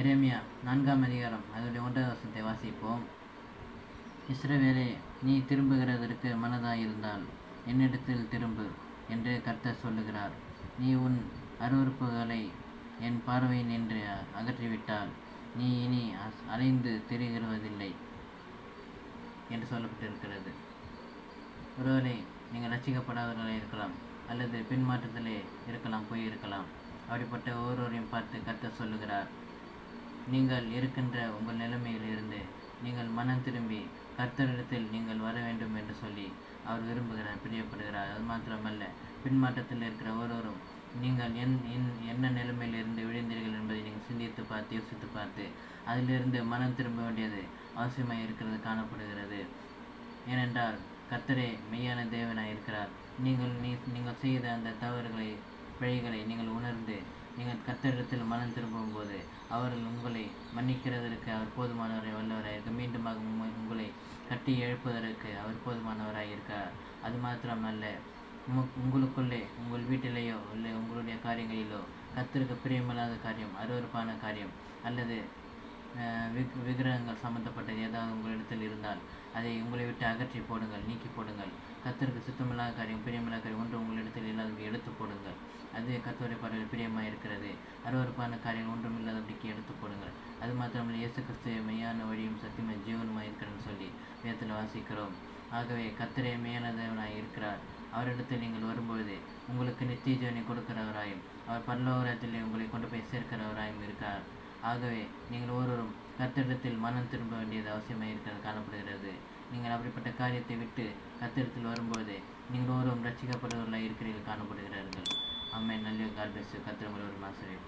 எரேமியா நான்காம் அதிகாரம் அதனுடைய ஒன்றாவது வசத்தை வாசிப்போம். இஸ்ரவேலே நீ திரும்புகிறதற்கு மனதாயிருந்தால் என்னிடத்தில் திரும்பு என்று கர்த்தர் சொல்லுகிறார். நீ உன் அருவருப்புகளை என் பார்வை நின்று அகற்றிவிட்டால் நீ இனி அலைந்து திரிகிறதில்லை என்று சொல்லப்பட்டிருக்கிறது. ஒருவரை நீங்கள் ரசிக்கப்படாதவர்களாக இருக்கலாம் அல்லது பின்மாற்றத்திலே இருக்கலாம் போய் இருக்கலாம் அப்படிப்பட்ட ஒவ்வொருவரையும் பார்த்து கர்த்தர் சொல்லுகிறார். நீங்கள் இருக்கின்ற உங்கள் நிலைமையில் இருந்து நீங்கள் மனம் திரும்பி கர்த்தரிடத்தில் நீங்கள் வர வேண்டும் என்று சொல்லி அவர் விரும்புகிறார் பிரியப்படுகிறார். அது மாத்திரமல்ல பின்மாற்றத்தில் இருக்கிற ஒருவரும் நீங்கள் என் என் என்ன நிலைமையிலிருந்து விழுந்தீர்கள் என்பதை நீங்கள் சிந்தித்து பார்த்து யோசித்து பார்த்து அதிலிருந்து மனம் திரும்ப வேண்டியது அவசியமாக இருக்கிறது காணப்படுகிறது. ஏனென்றால் கர்த்தரே மெய்யான தேவனாய் இருக்கிறார். நீங்கள் நீ நீங்கள் செய்த அந்த தவறுகளை பிழைகளை நீங்கள் உணர்ந்து நீங்கள் கத்தரிடத்தில் மனம் திரும்பும்போது அவர்கள் உங்களை மன்னிக்கிறதற்கு அவர் போதுமானவரை வல்லவராய் மீண்டுமாக உங்களை கட்டி எழுப்புவதற்கு அவர் போதுமானவராக இருக்கார் அது மாத்திரமல்ல உங்களுக்குள்ளே உங்கள் வீட்டிலேயோ இல்லை உங்களுடைய காரியங்களிலோ கர்த்தருக்கு பிரியமில்லாத காரியம் அருவருப்பான காரியம் அல்லது விக் விக்கிரகங்கள் சம்பந்தப்பட்டது ஏதாவது உங்களிடத்தில் இருந்தால் அதை உங்களை விட்டு அகற்றி போடுங்கள் நீக்கி போடுங்கள். கர்த்தருக்கு சுத்தமில்லாத காரியம் பிரியமில்லாத காரியம் ஒன்று உங்களிடத்தில் இல்லாத எடுத்து போடுங்கள். அது கத்தோடைய பாடல் பிரியமாக இருக்கிறது அருவருப்பான காரியம் ஒன்றும் இல்லாதபடிக்கு எடுத்து போடுங்கள் அது மாத்திரமல்ல இயேசு கிறிஸ்துவ மெய்யான வழியும் சத்தியமாக ஜீவனுமாக இருக்கிறன்னு சொல்லி வேதத்தில் வாசிக்கிறோம். ஆகவே கத்திரை மெய்யான இருக்கிறார். அவரிடத்தில் நீங்கள் வரும்பொழுது உங்களுக்கு நித்திய ஜீவனை கொடுக்கிறவராயும் அவர் பல்லோகத்தில் உங்களை கொண்டு போய் சேர்க்கிறவராயும் இருக்கார். ஆகவே நீங்கள் ஒருவரும் கத்திடத்தில் மனம் திரும்ப வேண்டியது அவசியமாக இருக்கிறது காணப்படுகிறது. நீங்கள் அப்படிப்பட்ட காரியத்தை விட்டு கத்திடத்தில் வரும்போது நீங்கள் ஒருவரும் ரட்சிக்கப்படுவர்களாக இருக்கிறீர்கள் காணப்படுகிறார்கள். أما إن اليوم قال بس يقدر ملول المصري